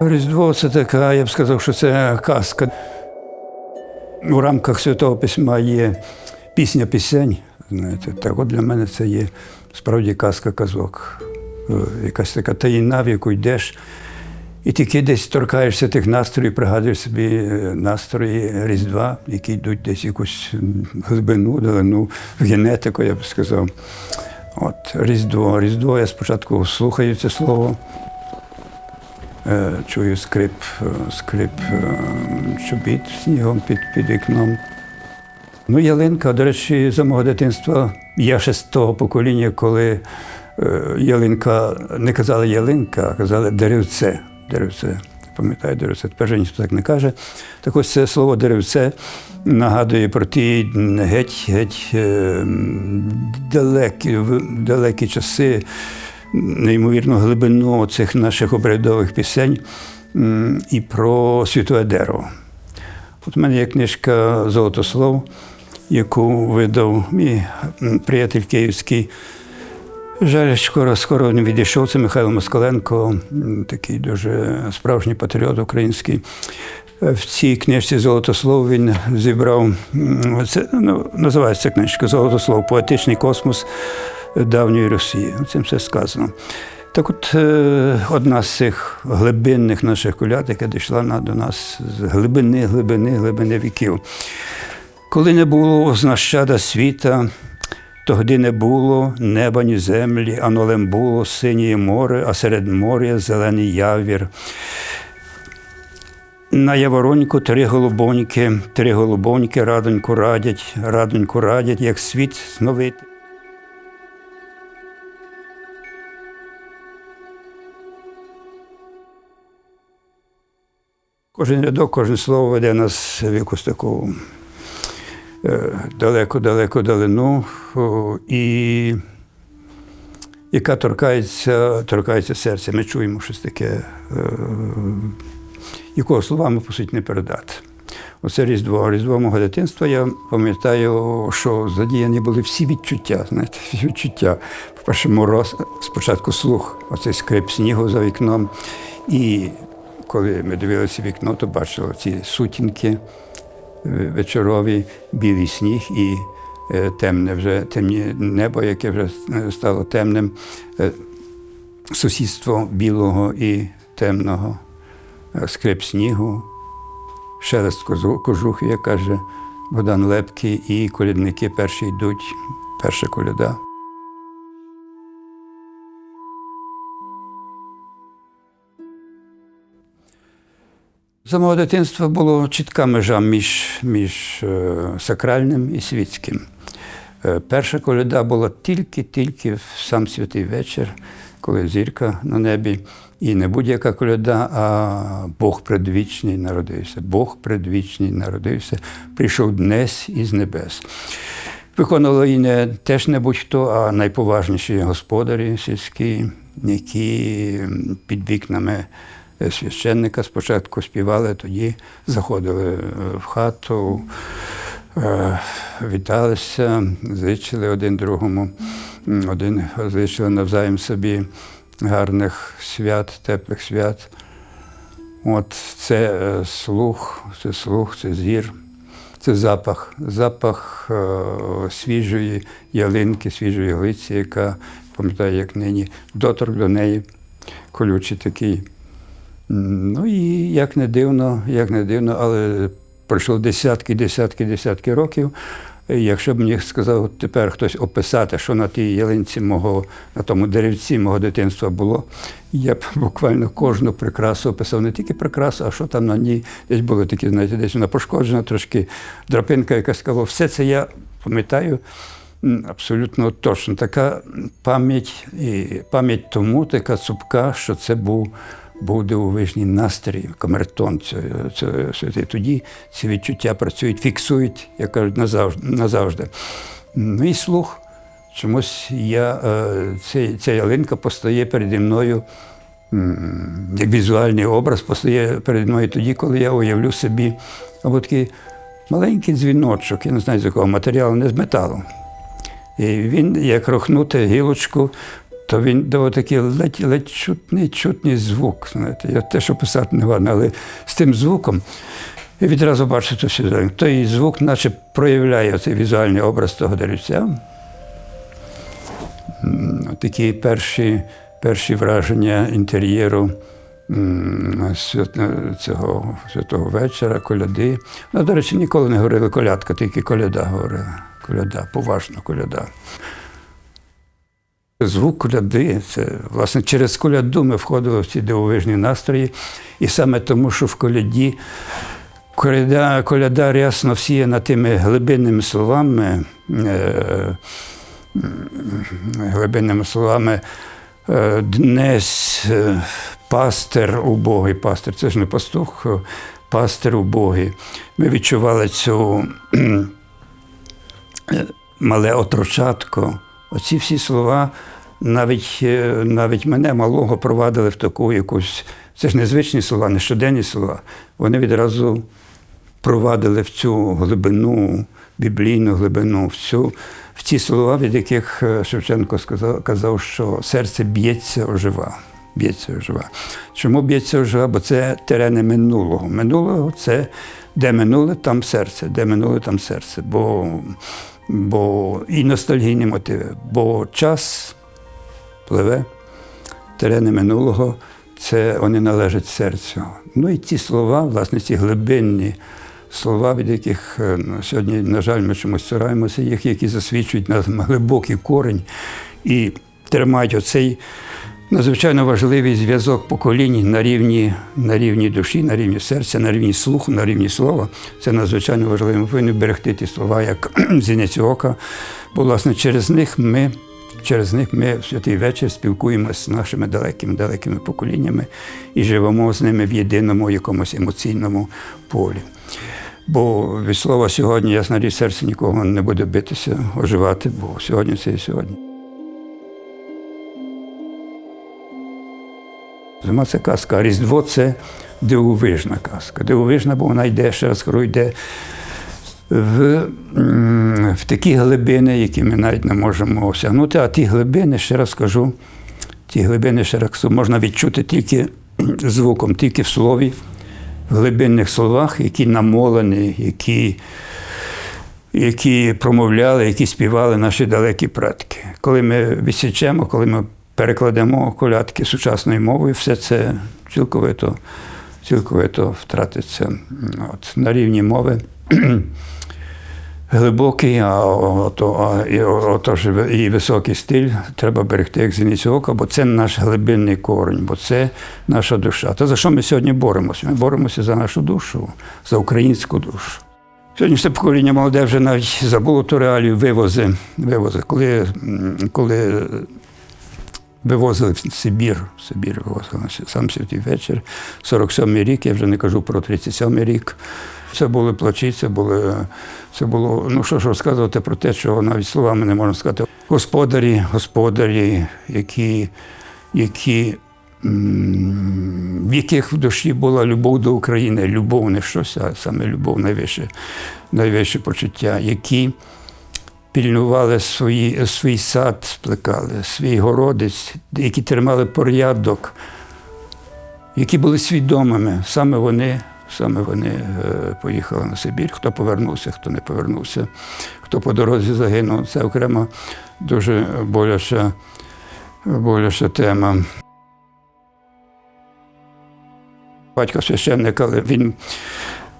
Різдво це така, я б сказав, що це казка. У рамках Святого Письма є пісня пісень. Знаєте, так от для мене це є справді казка казок. Е, Якась така таїна, в яку йдеш. І тільки десь торкаєшся тих настроїв, пригадуєш собі е, настрої Різдва, які йдуть десь якусь глибину, далину, в генетику, я б сказав. От Різдво. Різдво я спочатку слухаю це слово. Е, Чую скрип, е, скрип е, чобіт снігом під, під вікном. Ну, ялинка, до речі, за мого дитинства я ще з того покоління, коли ялинка не казали ялинка, а казали деревце. Деревце. Пам'ятаю, деревце. Тепер вже ніхто так не каже. Так ось це слово деревце нагадує про ті геть, геть е, далекі, далекі часи, неймовірну глибину цих наших обрядових пісень і про світове дерево. От у мене є книжка Золотослов, яку видав мій приятель київський. Жаль, скоро, скоро він відійшов. Це Михайло Москаленко, такий дуже справжній патріот український. В цій книжці Золотослов він зібрав. Це ну, називається книжка Золотослов Поетичний космос давньої Росії. Цим все сказано. Так от е, одна з цих глибинних наших коляд, яка дійшла до нас з глибини, глибини, глибини віків. Коли не було з нащада світа, тогди не було неба, ні землі, а нолем було синє море, а серед моря зелений явір. На явороньку три голубоньки, три голубоньки радоньку радять, радоньку радять, як світ зновити. Кожен рядок, кожне слово веде нас в якусь таку далеку-далеку далину, і яка торкається, торкається серця. Ми чуємо щось таке, е, якого словами, по суті, не передати. Оце Різдво. Різдво мого дитинства. Я пам'ятаю, що задіяні були всі відчуття. Знаєте, всі відчуття. По-перше, мороз, спочатку слух, оцей скрип снігу за вікном. І коли ми дивилися вікно, то бачили ці сутінки е, вечорові, білий сніг і е, темне вже темні небо, яке вже е, стало темним. Сусідство білого і темного, скрип снігу, шелест кожухи, як каже Богдан Лепкий, і колядники перші йдуть, перша коляда. За мого дитинства була чітка межа між, між е, сакральним і світським. Е, перша коляда була тільки-тільки в сам святий вечір, коли зірка на небі. І не будь-яка коляда, а Бог предвічний народився. Бог предвічний народився, прийшов днес із небес. Виконували її не теж не будь-хто, а найповажніші господарі сільські, які під вікнами священника спочатку співали, тоді заходили е, в хату, е, віталися, зичили один другому, один зичили навзаєм собі гарних свят, теплих свят. От це е, слух, це слух, це зір, це запах, запах е, свіжої ялинки, свіжої глиці, яка, пам'ятаю, як нині, доторк до неї, колючий такий. Ну і як не дивно, як не дивно, але пройшло десятки, десятки, десятки років. Якщо б мені сказав тепер хтось описати, що на тій ялинці мого, на тому деревці мого дитинства було, я б буквально кожну прикрасу описав, не тільки прикрасу, а що там на ній десь було такі, знаєте, десь вона пошкоджена, трошки драпинка якась сказала. Все це я пам'ятаю абсолютно точно. Така пам'ять, і пам'ять тому, така цупка, що це був був дивовижний настрій, камертон це, це, святий. Тоді ці відчуття працюють, фіксують, як кажуть, назавжди. назавжди. Ну і слух. Чомусь я, е, ця, ця ялинка постає переді мною, як візуальний образ, постає переді мною тоді, коли я уявлю собі або такий маленький дзвіночок, я не знаю з якого матеріалу, не з металу. І він, як рохнути гілочку, то він давав такий ледь, ледь чутний, чутний звук. Знаєте. Я те, що писати не варто, але з тим звуком я відразу бачу то все. Той звук, наче проявляє цей візуальний образ того деревця. Такі перші, перші враження інтер'єру цього святого вечора, коляди. Ну, до речі, ніколи не говорили колядка, тільки коляда говорила. Коляда, поважно коляда. Звук коляди, це власне через коляду ми входили в ці дивовижні настрої. І саме тому, що в коляді коляда, коляда рясно всіяна тими глибинними словами, е, глибинними словами е, днес е, пастир убогий, пастир, це ж не пастух, е, пастир убогий. Ми відчували цю е, мале отрочатко. Оці всі слова навіть, е, навіть мене малого провадили в таку якусь. Це ж незвичні слова, не щоденні слова. Вони відразу провадили в цю глибину, біблійну глибину, в, цю, в ті слова, від яких е, Шевченко сказав, казав, що серце б'ється ожива. Б'ється ожива. Чому б'ється ожива? Бо це терени минулого. Минулого це де минуле, там серце, де минуле, там серце. Бо, бо і ностальгійні мотиви. Бо час пливе, терени минулого, це вони належать серцю. Ну і ті слова, власне, ці глибинні слова, від яких е, ну, сьогодні, на жаль, ми чомусь цураємося, їх, які засвідчують на глибокий корінь і тримають оцей надзвичайно важливий зв'язок поколінь на рівні, на рівні душі, на рівні серця, на рівні слуху, на рівні слова. Це надзвичайно важливо. Ми повинні берегти ті слова, як зіниці ока. Бо, власне, через них ми. Через них ми в святий вечір спілкуємося з нашими далекими далекими поколіннями і живемо з ними в єдиному якомусь емоційному полі. Бо від слова сьогодні, ясна річ, серце нікого не буде битися, оживати, бо сьогодні це і сьогодні. Зима це казка, а Різдво це дивовижна казка. Дивовижна, бо вона йде, ще раз кажу, йде в, в такі глибини, які ми навіть не можемо осягнути. А ті глибини, ще раз кажу, ті глибини, ще раз можна відчути тільки звуком, тільки в слові, в глибинних словах, які намолені, які, які промовляли, які співали наші далекі предки. Коли ми відсічемо, коли ми перекладемо колядки сучасною мовою, все це цілковито, цілковито втратиться. От, на рівні мови. Глибокий, а, ото, і, отож, і високий стиль треба берегти як зіницю ока, бо це наш глибинний корінь, бо це наша душа. То за що ми сьогодні боремося? Ми боремося за нашу душу, за українську душу. Сьогоднішнє покоління молоде вже навіть забуло ту реалію вивози. вивози. Коли, коли вивозили в Сибір, в Сибір вивозили сам святий вечір, 47-й рік, я вже не кажу про 37-й рік. Це були плачі, це були, це було, ну що ж розказувати про те, що навіть словами не можна сказати. Господарі, господарі, які, які, в яких в душі була любов до України, любов не щось, а саме любов найвище, найвище почуття, які пільнували свої, свій сад, плекали, свій городець, які тримали порядок, які були свідомими. Саме вони, саме вони е, поїхали на Сибір. Хто повернувся, хто не повернувся, хто по дорозі загинув. Це окрема дуже боляча, боляча тема. Батько священник, але він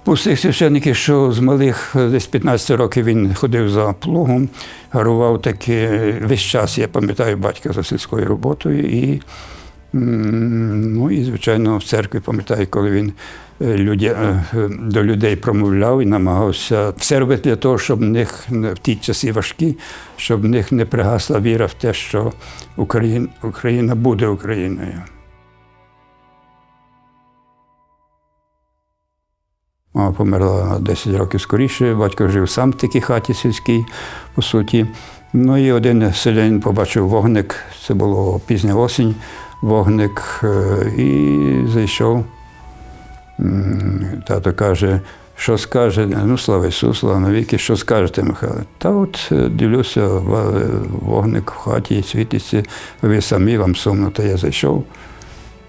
пустих священників, що з малих е, десь 15 років він ходив за плугом, гарував таки весь час, я пам'ятаю батька за сільською роботою. І, ну, і, звичайно, в церкві пам'ятаю, коли він е, людя, е, до людей промовляв і намагався все робити для того, щоб в них в ті часи важкі, щоб в них не пригасла віра в те, що Україна, Україна буде Україною. Мама померла на 10 років скоріше, батько жив сам в такій хаті сільській, по суті. Ну і один селянин побачив вогник, це було пізня осінь, вогник, е, і зайшов. Тато каже, Що скаже, ну слава Ісусу, слава навіки, що скажете, Михайло? Та от е, дивлюся, вогник в хаті світиться, ви самі, вам сумно, то я зайшов.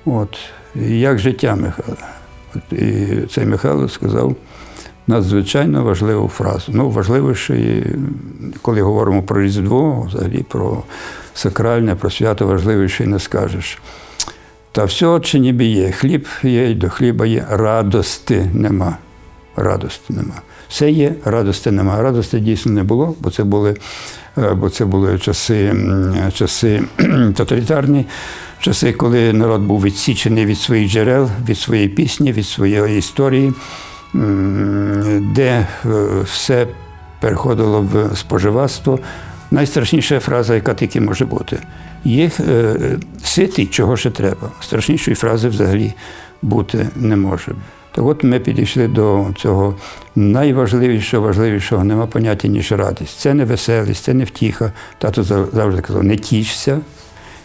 От. Як життя, Михайло? І цей Михайло сказав надзвичайно важливу фразу. Ну, важливіше, коли говоримо про Різдво, взагалі про сакральне, про свято важливіше не скажеш. Та все чи ніби є. Хліб є, і до хліба є, радости нема. Радості нема. Все є, радості нема. Радості дійсно не було, бо це були, е, бо це були часи, часи тоталітарні, часи, коли народ був відсічений від своїх джерел, від своєї пісні, від своєї історії, де е, все переходило в споживацтво. Найстрашніша фраза, яка тільки може бути. Є е, ситий, чого ще треба. Страшнішої фрази взагалі бути не може. Так от ми підійшли до цього найважливішого, важливішого, нема поняття, ніж радість. Це не веселість, це не втіха. Тато завжди казав, не тішся,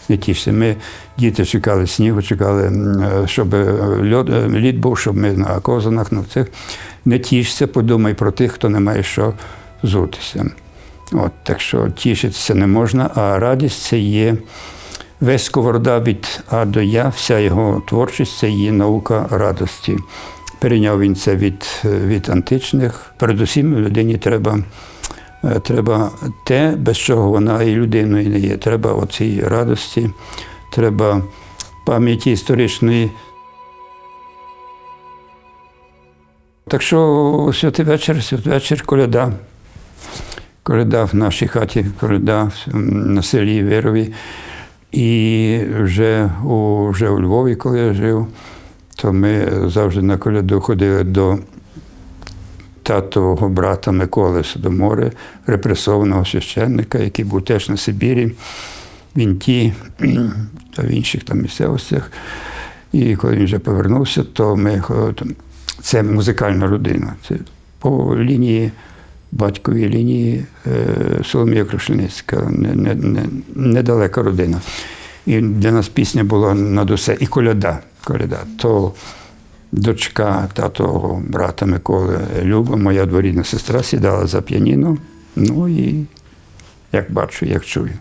не тішся. Ми діти чекали снігу, чекали, е, щоб е, льод, е, лід був, щоб ми на козанах, на цих. Не тішся, подумай про тих, хто не має що зутися. От, так що тішитися не можна, а радість це є весь сковорода від А до Я, вся його творчість це є наука радості. Перейняв він це від, від античних. Передусім людині треба, треба те, без чого вона і людиною не є. Треба оцій радості, треба пам'яті історичної. Так що святий вечір, святий вечір, коляда. Коляда в нашій хаті, коляда на селі Вирові. І вже у, вже у Львові, коли я жив, то ми завжди на коляду ходили до татового брата Миколи Содомори, репресованого священника, який був теж на Сибірі, в Інті та в інших там місцевостях. І коли він вже повернувся, то ми це музикальна родина. Це по лінії батьковій лінії е, Соломія Крушельницька, не, не, не, недалека родина. І для нас пісня була над усе. І коляда. коляда. То дочка татового брата Миколи Люба, моя дворідна сестра, сідала за піаніно. Ну і як бачу, як чую.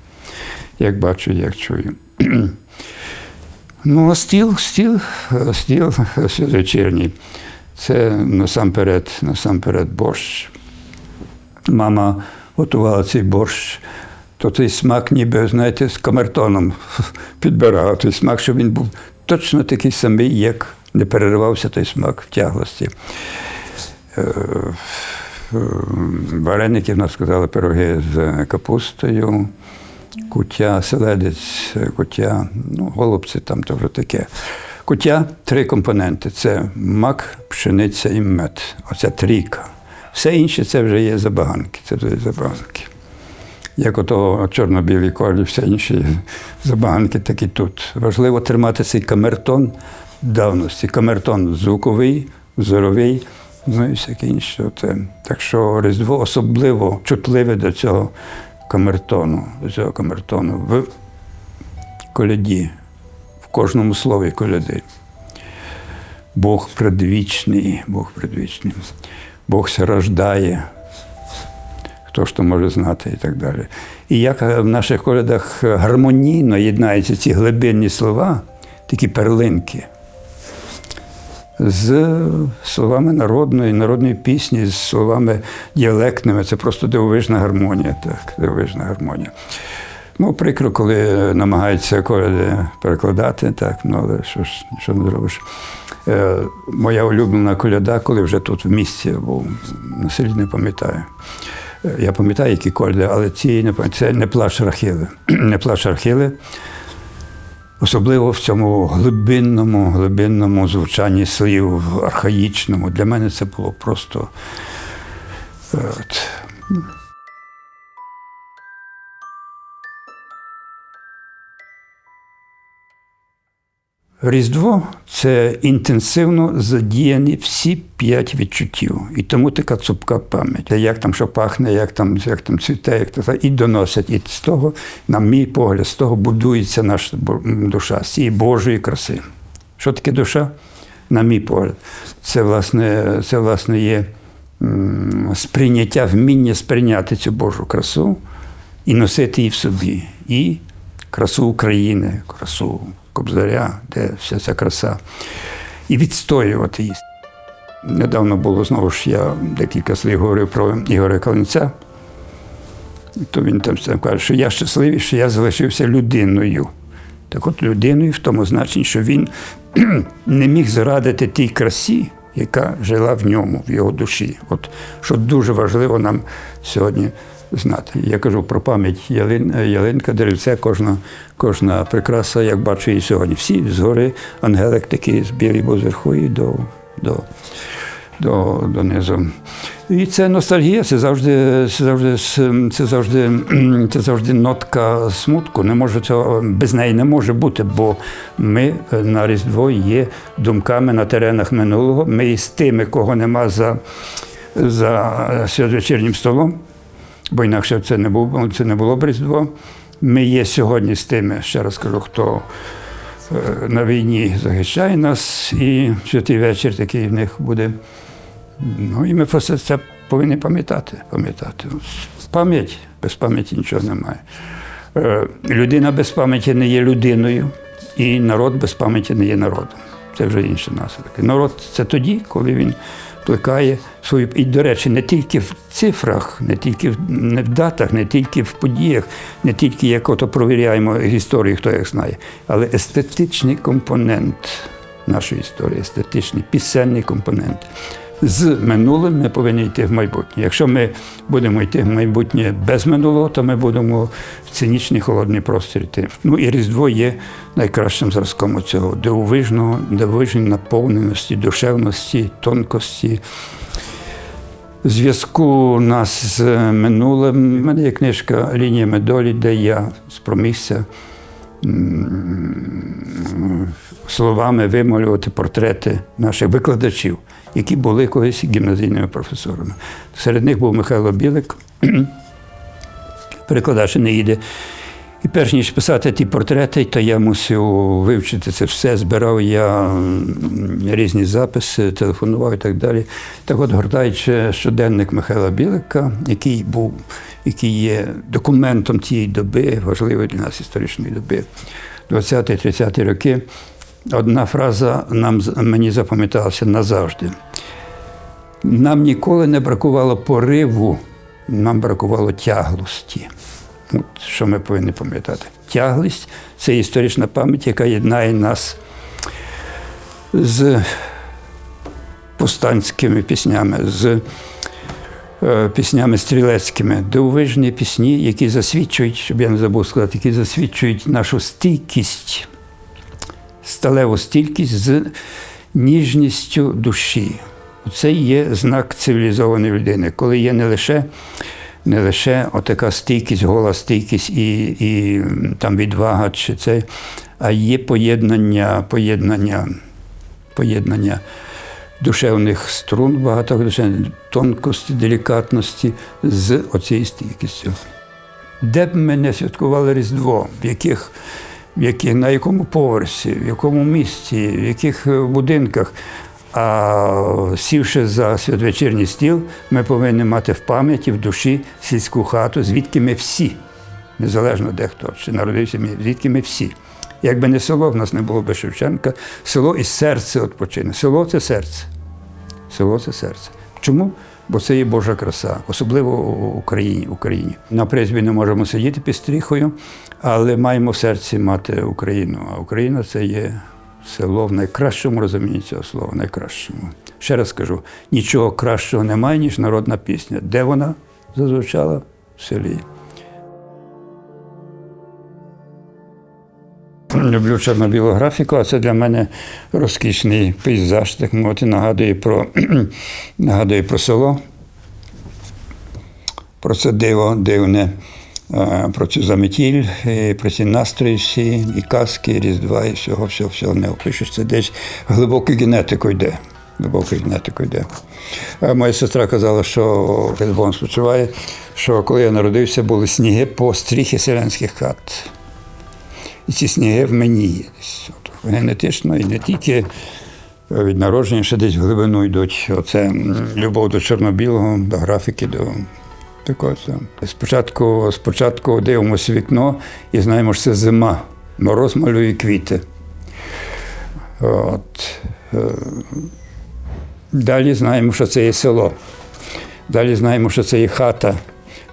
Як бачу, як чую. Ну, а стіл, стіл, стіл вечірній. Це насамперед, насамперед борщ. Мама готувала цей борщ, то цей смак, ніби, знаєте, з камертоном підбирала той смак, щоб він був точно такий самий, як не переривався той смак в тяглості. Е, е, Вареники в нас сказали пироги з капустою, куття, селедець, куття, ну, голубці там то вже таке. Куття три компоненти: це мак, пшениця і мед. Оця трійка. Все інше це вже є забаганки. Це вже забаганки. Як ото чорно-білий колір, все інші забаганки, так і тут. Важливо тримати цей камертон давності. Камертон звуковий, зоровий, ну і всяке інше. Так що Різдво особливо чутливе до цього камертону, до цього камертону в коляді, в кожному слові коляди. Бог предвічний, Бог предвічний. Бог се рождає. То може знати і так далі. І як в наших колядах гармонійно єднаються ці глибинні слова, такі перлинки, з словами народної, народної пісні, з словами діалектними. Це просто дивовижна гармонія. Так, дивовижна гармонія. Ну, прикро, коли намагаються коляди перекладати, так, ну але що ж що не зробиш. Е, моя улюблена коляда, коли вже тут в місті був, на не пам'ятаю. Е, Я пам'ятаю, які коляди, але ці не. Це не плач Рахили. не плач Рахили. Особливо в цьому глибинному, глибинному звучанні слів, архаїчному. Для мене це було просто. е, От, Різдво це інтенсивно задіяні всі п'ять відчуттів. І тому така цупка пам'ять. Як там що пахне, як там, як там цвіте, як то і доносять. І з того, на мій погляд, з того будується наша душа, з цієї Божої краси. Що таке душа? на мій погляд, це власне, це власне є сприйняття, вміння сприйняти цю Божу красу і носити її в собі. І красу України, красу Кобзаря, де вся ця краса, і відстоювати її. Недавно було знову ж я декілька слів говорив про Ігоря Калинця. То він там каже, що я щасливий, що я залишився людиною. Так от людиною в тому значенні, що він не міг зрадити тій красі, яка жила в ньому, в його душі. От що дуже важливо нам сьогодні знати. Я кажу про пам'ять ялин, ялинка, деревця, кожна, кожна прикраса, як бачу і сьогодні. Всі згори ангелик такий з білий був зверху і до, до, до, донизу. І це ностальгія, це завжди, це завжди, це завжди, це завжди нотка смутку. Не може цього без неї не може бути, бо ми на Різдво є думками на теренах минулого. Ми з тими, кого нема за, за святвечірнім столом, бо інакше це не було, це не було б Різдво. Ми є сьогодні з тими, ще раз кажу, хто е, на війні захищає нас, і святий вечір такий в них буде. Ну і ми просто це повинні пам'ятати. пам'ятати. Пам'ять без пам'яті нічого немає. Е, Людина без пам'яті не є людиною, і народ без пам'яті не є народом. Це вже інші наслідки. Народ це тоді, коли він плекає свою. І, до речі, не тільки в цифрах, не тільки в, не в датах, не тільки в подіях, не тільки як ото провіряємо історію, хто як знає, але естетичний компонент нашої історії, естетичний, пісенний компонент з минулим ми повинні йти в майбутнє. Якщо ми будемо йти в майбутнє без минулого, то ми будемо в цинічний холодний простір йти. Ну і Різдво є найкращим зразком цього дивовижного, дивовижної наповненості, душевності, тонкості. Зв'язку нас з минулим. У мене є книжка Лініями долі, де я спромігся словами вималювати портрети наших викладачів, які були колись гімназійними професорами. Серед них був Михайло Білик, перекладач Неїди. І перш ніж писати ті портрети, то я мусив вивчити це все, збирав я різні записи, телефонував і так далі. Так от, гортаючи щоденник Михайла Білика, який був, який є документом тієї доби, важливої для нас історичної доби, 20-30 роки, одна фраза нам, мені запам'яталася назавжди. Нам ніколи не бракувало пориву, нам бракувало тяглості. От, що ми повинні пам'ятати. Тяглість це історична пам'ять, яка єднає нас з повстанськими піснями, з е, піснями стрілецькими, дивовижні пісні, які засвідчують, щоб я не забув сказати, які засвідчують нашу стійкість, сталеву стійкість з ніжністю душі. Це є знак цивілізованої людини, коли є не лише не лише отака стійкість, гола стійкість і і там відвага, чи це, а є поєднання, поєднання, поєднання душевних струн, багато тонкості, делікатності з оцією стійкістю. Де б ми не святкували Різдво, в яких, яких, на якому поверсі, в якому місці, в яких будинках. А сівши за святвечірній стіл, ми повинні мати в пам'яті, в душі сільську хату, звідки ми всі, незалежно де хто, чи народився, ми, звідки ми всі. Якби не село, в нас не було би Шевченка, село і серце відпочине. Село це серце. Село це серце. Чому? Бо це є Божа краса, особливо в Україні. Україні. На призбі не можемо сидіти під стріхою, але маємо в серці мати Україну. А Україна це є село в найкращому розумінні цього слова, найкращому. Ще раз кажу, нічого кращого немає, ніж народна пісня. Де вона зазвучала? В селі. Люблю чорно-білу графіку, а це для мене розкішний пейзаж, так мовити, нагадує про, нагадує про село, про це диво дивне, про цю заметіль, і про ці настрої всі, і казки, і різдва, і всього, всього, всього не опишеш. Це десь глибокою генетикою йде. Глибокою генетикою йде. Моя сестра казала, що Богом спочиває, що коли я народився, були сніги по стріхи селянських хат. І ці сніги в мені є. Генетично і не тільки е, від народження ще десь в глибину йдуть. Оце любов до чорно-білого, до графіки, до такого. Спочатку, спочатку дивимося вікно і знаємо, що це зима. Мороз малює квіти. От. е, Далі знаємо, що це є село. Далі знаємо, що це є хата.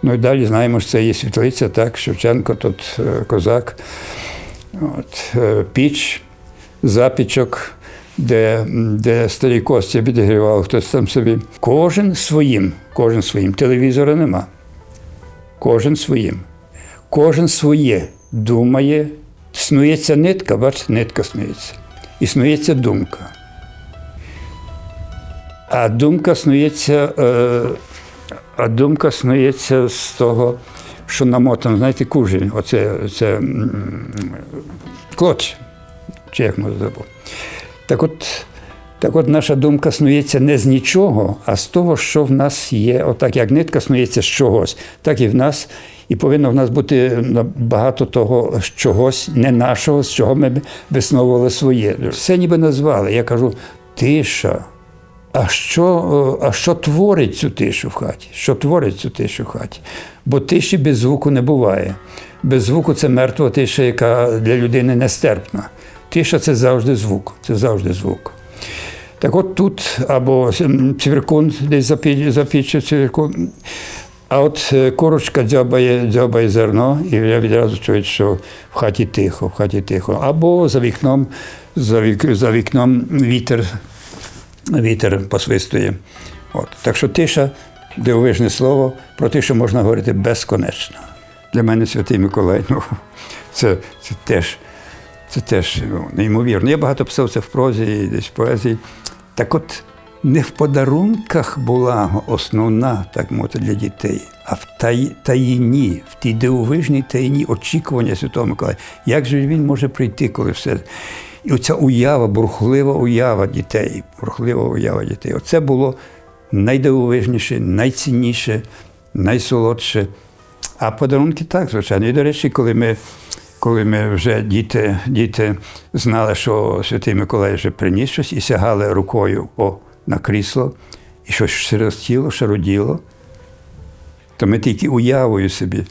Ну і далі знаємо, що це є світлиця, так, Шевченко, тут е, козак. От, е, піч, запічок, де, де старі кості підігрівав хтось там собі. Кожен своїм, кожен своїм. Телевізора нема. Кожен своїм. Кожен своє думає. Снується нитка, бачите, нитка снується. І снується думка. А думка снується, е, а думка снується з того, що намотано, знаєте, кужель, оце це, клоч, чи як можна забув. Так от, так от наша думка снується не з нічого, а з того, що в нас є. Отак, як нитка снується з чогось, так і в нас. І повинно в нас бути багато того з чогось, не нашого, з чого ми висновували своє. Все ніби назвали. Я кажу, тиша. А що, а що творить цю тишу в хаті? Що творить цю тишу в хаті? Бо тиші без звуку не буває. Без звуку це мертва тиша, яка для людини нестерпна. Тиша це завжди звук. Це завжди звук. Так от тут або цвіркун десь запі- цвіркун, а от е, курочка дзьобає, дзьобає зерно, і я відразу чую, що в хаті тихо, в хаті тихо. Або за вікном, за, вік, за вікном вітер вітер посвистує. От. Так що тиша дивовижне слово про те, що можна говорити безконечно. Для мене Святий Миколай, ну, це, це теж, це теж ну, неймовірно. Я багато писав це в прозі і десь в поезії. Так от не в подарунках була основна, так мовити, для дітей, а в тай, таїні, в тій дивовижній таїні очікування Святого Миколая. Як же він може прийти, коли все. І оця уява, бурхлива уява дітей, бурхлива уява дітей. Оце було найдивовижніше, найцінніше, найсолодше. А подарунки так, звичайно. І, до речі, коли ми, коли ми вже діти, діти знали, що Святий Миколай вже приніс щось і сягали рукою о, на крісло, і щось шерстіло, шароділо, то ми тільки уявою собі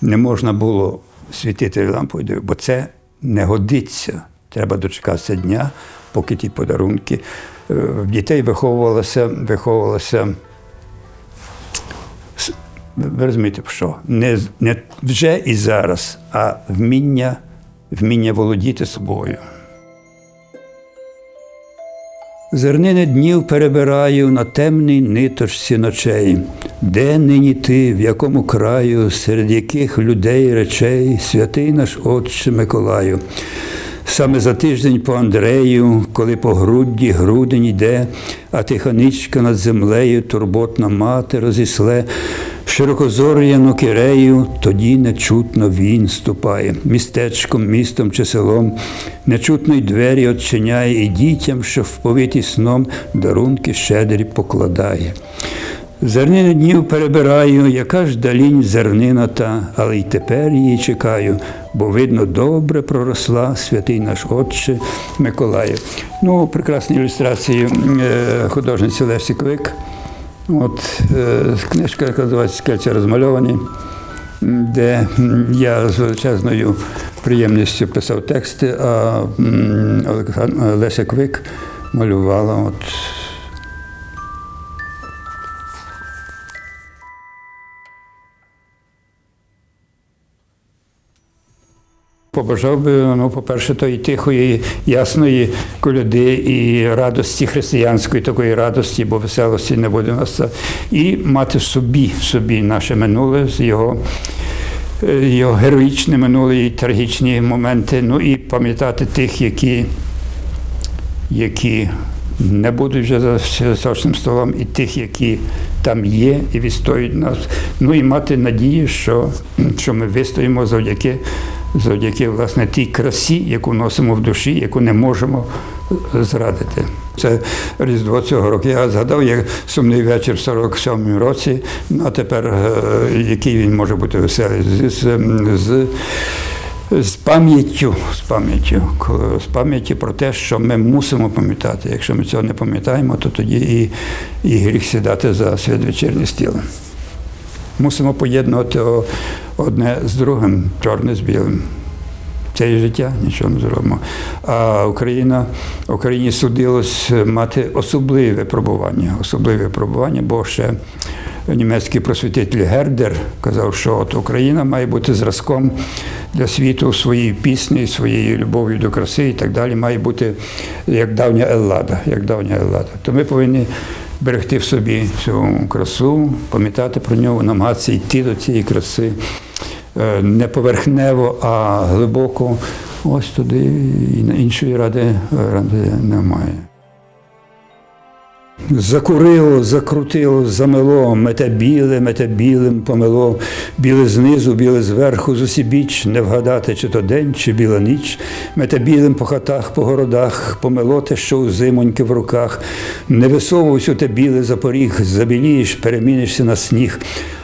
не можна було світити лампою, бо це не годиться. Треба дочекатися дня, поки ті подарунки. В дітей виховувалося, виховувалося. Ви розумієте, що? Не, не вже і зараз, а вміння, вміння володіти собою. Зернини днів перебираю на темній ниточці ночей. Де нині ти, в якому краю, серед яких людей речей, святий наш Отче Миколаю. Саме за тиждень по Андрею, коли по грудді грудень йде, а тихоничка над землею турботна мати розісле, широкозор'яну кирею, тоді нечутно він ступає, містечком, містом чи селом, нечутно й двері odчиняє, і дітям, що вповиті сном, дарунки щедрі покладає. Зернини днів перебираю, яка ж далінь зернина та, але й тепер її чекаю, бо видно, добре проросла святий наш Отче Миколаю. Ну, прекрасні ілюстрації е, художниці Лесі Квик. От е, книжка, яка називається Скельця розмальовані, де я з величезною приємністю писав тексти, а Леся Квик малювала от Побажав би, ну, по-перше, тої тихої, ясної коляди і радості християнської, такої радості, бо веселості не буде нас. І мати в собі, собі наше минуле з його, е, його героїчне минуле і трагічні моменти. Ну і пам'ятати тих, які, які не будуть вже за сочним столом, і тих, які там є і відстоюють нас. Ну і мати надію, що, що ми вистоїмо завдяки, завдяки власне тій красі, яку носимо в душі, яку не можемо зрадити. Це Різдво цього року. Я згадав, як сумний вечір в 47-му році, ну, а тепер е, який він може бути веселий з, з, з пам'яттю, з пам'яттю, з пам'яттю про те, що ми мусимо пам'ятати. Якщо ми цього не пам'ятаємо, то тоді і, і гріх сідати за святвечірнє стіл. Мусимо поєднувати одне з другим, чорне з білим. Це і життя, нічого не зробимо. А Україна, Україні судилось мати особливе випробування, особливе випробування, бо ще німецький просвітитель Гердер казав, що от Україна має бути зразком для світу своєї пісні, своєю любов'ю до краси і так далі, має бути як давня Еллада, як давня Еллада. То ми повинні берегти в собі цю красу, пам'ятати про нього, намагатися йти до цієї краси е, не поверхнево, а глибоко. Ось туди і іншої ради, ради немає. Закурило, закрутило, замело, мете біле, мете білим помело, біле знизу, біле зверху, з усібіч, не вгадати, чи то день, чи біла ніч, мете білим по хатах, по городах, помело те, що у зимоньки в руках, не висовуйся те біле за поріг, забілієш, перемінишся на сніг.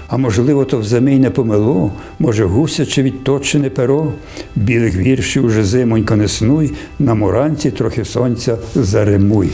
А можливо, то взамій не помило, може, гуся чи відточене перо, білих віршів уже зимонько не снуй, на муранці трохи сонця заримуй.